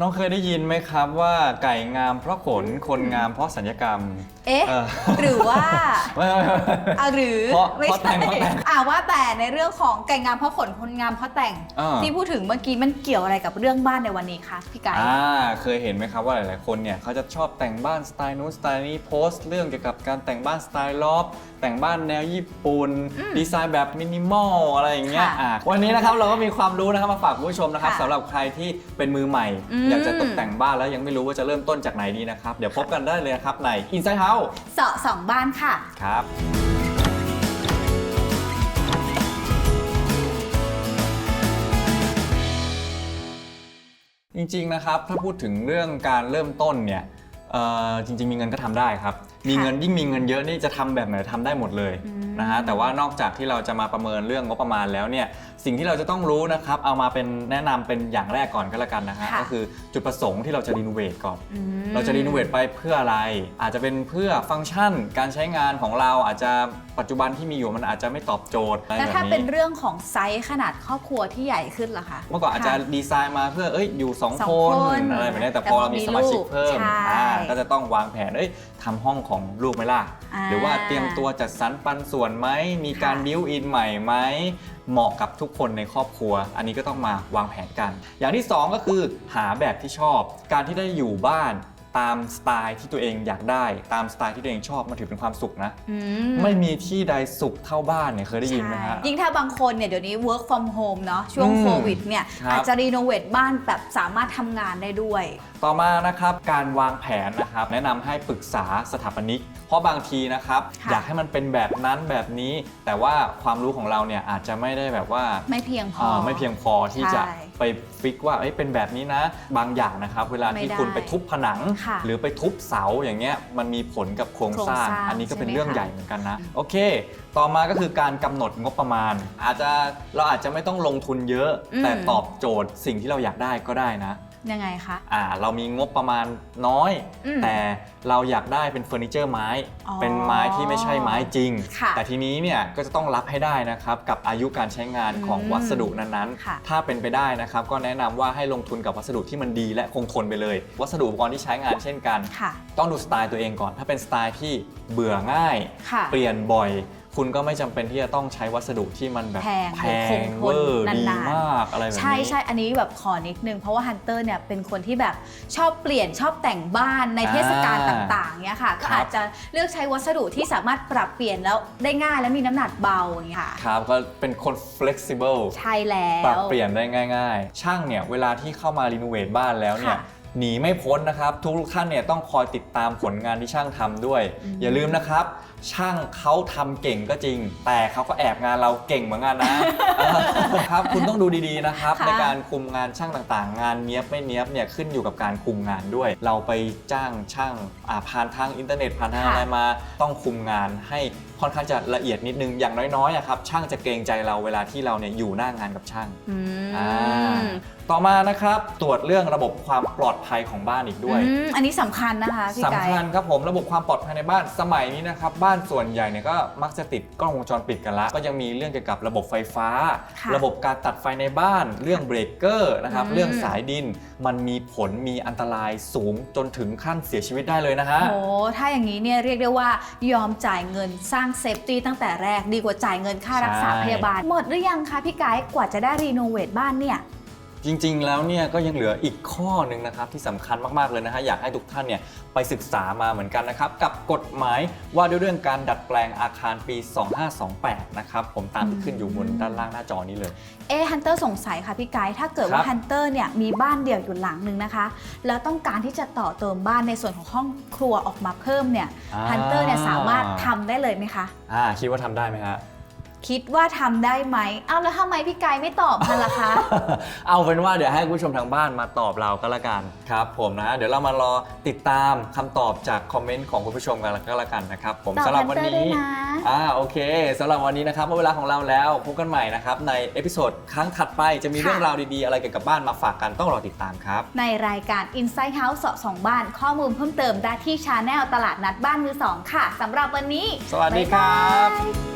น้องเคยได้ยินไหมครับว่าไก่งามเพราะขนคนงามเพราะสัญญกรรม เอ๊ะเออหรือว่าไม่ไม่ไม่อะหรือเพราะไม่เพราะแต่ใช่งเพราะแต่งอ่าว่าแต่ในเรื่องของไก่งามเพราะขนคนงามเพราะแต่งอ่าที่พูดถึงเมื่อกี้มันเกี่ยวอะไรกับเรื่องบ้านในวันนี้คะพี่ไก่อ่าเคยเห็นไหมครับว่าหลายๆคนเนี่ยเขาจะชอบแต่งบ้านสไตล์นู้นสไตล์นี้โพสต์เรื่องเกี่ยวกับการแต่งบ้านสไตล์ลอฟแต่งบ้านแนวญี่ปุ่นดีไซน์แบบมินิมอลอะไรอย่างเงี้ยค่ะอ่าวันนี้นะครับเราก็มีความรู้นะครับมาฝากคุณผู้ชมนะครับค่ะสำหรับใครที่เป็นมือใหม่อืมอยากจะตกแต่งบ้านแล้วยังไม่รู้ว่าจะเริ่มต้นจากไหนดีนะครับ เดี๋ยวพบกันได้เลยนะครับใน Inside House เสาะสองบ้านค่ะ ครับ จริงๆนะครับถ้าพูดถึงเรื่องการเริ่มต้นเนี่ยเอ่อจริง ๆ มีเงินก็ทำได้ครับ มีเงินยิ่งมีเงินเยอะนี่จะทำแบบไหนทำได้หมดเลยอืมนะฮะแต่ว่านอกจากที่เราจะมาประเมินเรื่องงบประมาณแล้วเนี่ยสิ่งที่เราจะต้องรู้นะครับเอามาเป็นแนะนำเป็นอย่างแรกก่อนก็แล้วกันนะฮะค่ะก็คือจุดประสงค์ที่เราจะรีโนเวทก่อนอืมเราจะรีโนเวทไปเพื่ออะไร อาจจะเป็นเพื่อฟังก์ชัน การใช้งานของเราอาจจะปัจจุบันที่มีอยู่มันอาจจะไม่ตอบโจทย์อะไรแล้วแบบถ้าเป็นนี้เรื่องของไซส์ขนาดครอบครัวที่ใหญ่ขึ้นล่ะคะเมื่อก่อนอาจจะค่ดีไซน์มาเพื่อเอ้ยอยู่2สองคนคนอะไรแบบนี้แต่แต่พอพอเรามีมีสมาชิกลูกเพิ่มใช่อ่าก็จะต้องวางแผนเอ้ยทำห้องของลูกไหมล่ะ อ่า หรือว่าเตรียมตัวจัดสรรปันส่วนไหม มีการค่ะบิวอินใหม่ไหม เหมาะกับทุกคนในครอบครัว อันนี้ก็ต้องมาวางแผนกัน อย่างที่สองก็คือหาแบบที่ชอบ การที่ได้อยู่บ้าน ตามสไตล์ที่ตัวเองอยากได้ตามสไตล์ที่ตัวเองชอบมันถือเป็นความสุขนะ อืไม่มีที่ใดสุขเท่าบ้านเนี่ยเคยได้ยินไหมฮะ ใช่ยิ่งถ้าบางคนเนี่ยเดี๋ยวนี้ work from home เนาะช่วงอืมโควิดเนี่ยครับ อาจจะรีโนเวทบ้านแบบสามารถทำงานได้ด้วย ต่อมานะครับการวางแผนนะครับแนะนำให้ปรึกษาสถาปนิกเพ ราะบางทีนะครับ ค่ะ อยากให้มันเป็นแบบนั้นแบบนี้ แต่ว่าความรู้ของเราเนี่ยอาจจะไม่ได้แบบว่า ไม่เพียงพออ่าไม่เพียงพอที่จะใช่ไปฟิกว่าเอ้ยเป็นแบบนี้นะ บางอย่างนะครับ เวลาที่ไม่ได้คุณไปทุบผนัง ค่ะหรือไปทุบเสาอย่างเงี้ยมันมีผลกับโครงสร้างโครงสร้างอันนี้ก็เป็นใช่ไหมเรื่องคะใหญ่เหมือนกันนะโอเค ต่อมาก็คือการกำหนดงบประมาณ อาจจะเราอาจจะไม่ต้องลงทุนเยอะแต่ตอบโจทย์สิ่งที่เราอยากได้ก็ได้นะ ยังไงคะ อ่าเรามีงบประมาณน้อย อืมแต่เราอยากได้เป็นเฟอร์นิเจอร์ไม้ อ๋อเป็นไม้ที่ไม่ใช่ไม้จริง ค่ะแต่ทีนี้เนี่ยก็จะต้องรับให้ได้นะครับกับอายุการใช้งานของอืมวัสดุนั้นค่ะ ๆ ถ้าเป็นไปได้นะครับก็แนะนำว่าให้ลงทุนกับวัสดุที่มันดีและคงทนไปเลย วัสดุอุปกรณ์ที่ใช้งานเช่นกัน ค่ะ ต้องดูสไตล์ตัวเองก่อน ถ้าเป็นสไตล์ที่เบื่อง่าย ค่ะ เปลี่ยนบ่อย คุณก็ไม่จำเป็นที่จะต้องใช้วัสดุที่มันแบบแพงแพหรือคงงทนเวอร์ดีนานๆ มากอะไรแบบนี้ ใช่ใช่อันนี้แบบขอนิดนึง เพราะว่าฮันเตอร์เนี่ยเป็นคนที่แบบชอบเปลี่ยนชอบแต่งบ้านในอ่าเทศกาลต่างๆเนี่ยค่ะ ก็ครับ อาจจะเลือกใช้วัสดุที่สามารถปรับเปลี่ยนแล้วได้ง่ายและมีน้ำหนักเบาอย่างเงี้ยค่ะ ครับก็เป็นคน flexible ใช่แล้ปรับวเปลี่ยนได้ง่าย ๆ ช่างเนี่ย เวลาที่เข้ามารีโนเวทบ้านแล้วเนี่ย ค่ะ หนีไม่พ้นนะครับ ทุกท่านเนี่ยต้องคอยติดตามผลงานที่ช่างทำด้วยอืมอย่าลืมนะครับ ช่างเขาทำเก่งก็จริง แต่เขาก็แอบงานเราเก่งเหมือนกันนะเออครับคุณต้องดูดีๆนะครับ ค่ะในการคุมงานช่างต่างๆ งานเนี้ยบไม่เนี้ยบเนี่ยขึ้นอยู่กับการคุมงานด้วย เราไปจ้างช่างอ่าผ่านทางอินเทอร์เน็ตผ่านทางอะไรมา ต้องคุมงานให้ค่อนข้างจะละเอียดนิดนึงอย่างน้อยๆอะครับช่างจะเกรงใจเราเวลาที่เราเนี่ยอยู่หน้างานกับช่าง อือ่ามต่อมานะครับตรวจเรื่องระบบความปลอดภัยของบ้านอีกด้วย อืมอันนี้สำคัญนะคะพี่ไก่ สำคัญครับผมระบบความปลอดภัยในบ้านสมัยนี้นะครับ บ้านส่วนใหญ่เนี่ยก็มักจะติดกล้องวงจรปิดกันละ ก็ยังมีเรื่องเกี่ยวกับระบบไฟฟ้า ค่ะระบบการตัดไฟในบ้าน เรื่องเบรกเกอร์นะครับอืม เรื่องสายดินมันมีผลมีอันตรายสูงจนถึงขั้นเสียชีวิตได้เลยนะฮะ โอ้ถ้าอย่างนี้เนี่ยเรียกได้ว่ายอมจ่ายเงินสร้างเซฟตี้ตั้งแต่แรกดีกว่าจ่ายเงินค่ารักษาใช่ พยาบาล หมดหรือยังคะพี่ไก่กว่าจะได้รีโนเวทบ้านเนี่ย จริง ๆ แล้วเนี่ยก็ยังเหลืออีกข้อหนึ่งนะครับที่สำคัญมาก ๆ เลยนะฮะอยากให้ทุกท่านเนี่ยไปศึกษามาเหมือนกันนะครับ กับกฎหมายว่าด้วยเรื่องการดัดแปลงอาคารปี 2528 นะครับผมตามที่ขึ้นอยู่บนด้านล่างหน้าจอนี้เลย เอะฮันเตอร์สงสัยค่ะพี่ไกด์ถ้าเกิดคว่ารับ ฮันเตอร์เนี่ยมีบ้านเดี่ยวอยู่หลังหนึ่งนะคะ แล้วต้องการที่จะต่อเติมบ้านในส่วนของห้องครัวออกมาเพิ่มเนี่ยอ่าฮันเตอร์เนี่ยสามารถทำได้เลยไหมคะ อ่าคิดว่าทำได้ไหมฮะ คิดว่าทำได้ไหม เอาแล้วทำไมพี่ไกด์ไม่ตอบมันล่ะคะ เอาเป็นว่าเดี๋ยวให้คุณผู้ชมทางบ้านมาตอบเราก็แล้วกันครับผมนะ เดี๋ยวเรามารอติดตามคำตอบจากคอมเมนต์ของคุณผู้ชมกันก็แล้วกันนะครับผมตอบสำหรับฮัวันเตอร์นี้ด้วยนะอ่าโอเคสำหรับวันนี้นะครับหมดเวลาของเราแล้วพบกันใหม่นะครับในเอพิโซดครั้งถัดไปจะมีค่ะเรื่องราวดีๆ อะไรเกี่ยวกับบ้านมาฝากกันต้องรอติดตามครับ ในรายการ Inside House เสาะสองบ้านข้อมูลเพิ่มเติมได้ที่ชาแนลตลาดนัดบ้านมือสองค่ะสำหรับวันนี้ สวัสดีครับบ๊ายบาย